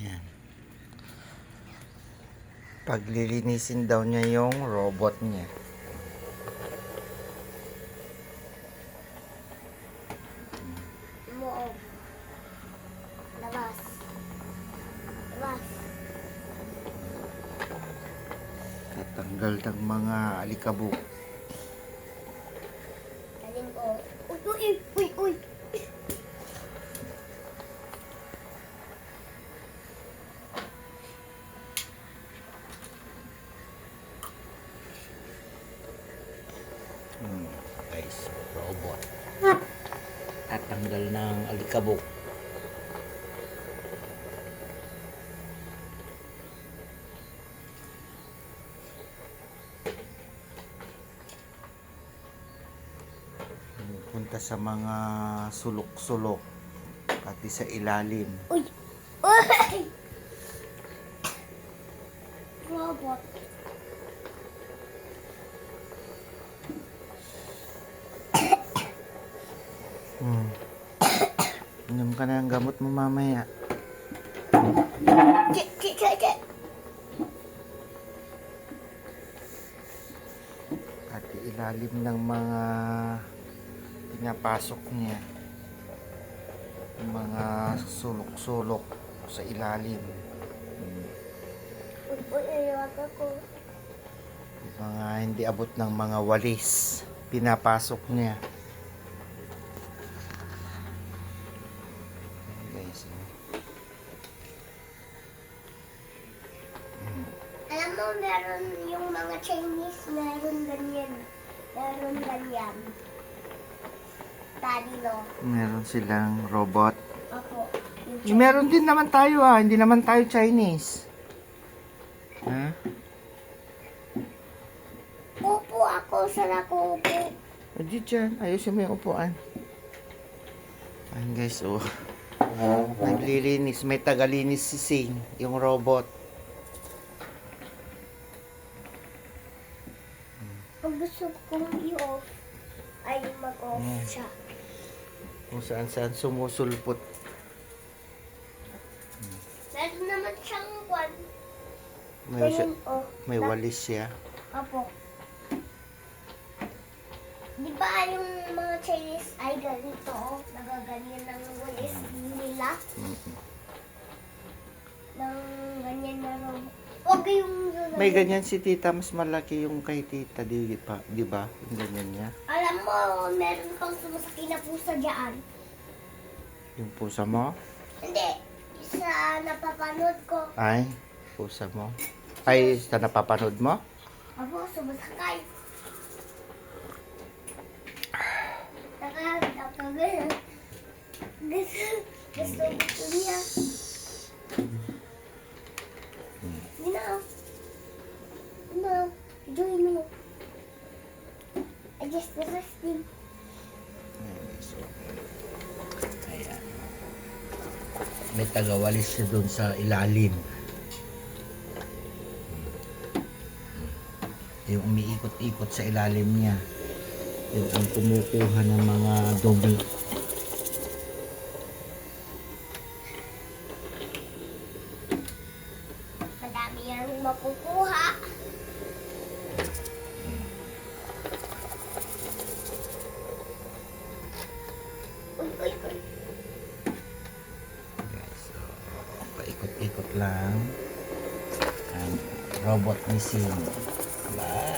Yan. Paglilinisin daw niya yung robot niya. Loob. Labas. Labas. Tatanggal ng mga alikabok. Galing ko. Uy, uy, uy, uy. Guys, robot. Tatanggal ng alikabok. Punta sa mga sulok-sulok pati sa ilalim. Uy. Uy. Robot. Hmm. Inom ka na ng gamot mo mamaya. Ki, ki, ki, ki. At ilalim ng mga pinapasok niya. Yung mga sulok-sulok sa ilalim. Hmm. Yung Mga hindi abot ng mga walis. Pinapasok niya. Mo, meron yung mga Chinese, meron ganyan. Meron ganyan. Daddy, no? meron silang robot. Ako. Yung Eh, Meron din naman tayo ah, hindi naman tayo Chinese. Ha? Upo ako sa nakupo. Adi dyan, ayusin mo yung upuan. Ayan guys, oh. Naglilinis, may tagalinis si Sing, yung robot. Pag gusto kong i-off, ay mag-off Mm. siya. Kung saan saan sumusulpot. Meron naman siyang kwan. May, Ganyan, oh. may Na- walis siya. Apo. Di ba yung mga Chinese ay ganito, oh, nagaganyan ng walis nila? Mm. Ng ganyan na rin. Huwag yung yun. May ganyan si tita, mas malaki yung kay tita, di ba? Di ba? Yung ganyan niya. Alam mo, meron pang sumasakay na pusa dyan. Yung pusa mo? Hindi. Sa napapanood ko. Ay, pusa mo. Ay, sa napapanood mo? Abo, sumasakay. Nakahagda ka ganyan. Gusto, gusto, gusto niya. Join mo. I just resting. So, ayan. May tagawalis siya doon sa ilalim. Yung umiikot-ikot sa ilalim niya. Yung ang kumukuha ng mga dumi. Madami yan makukuha. Uy, uy, uy. Guys, so, paikot-ikot lang. Ang robot missing. Aba,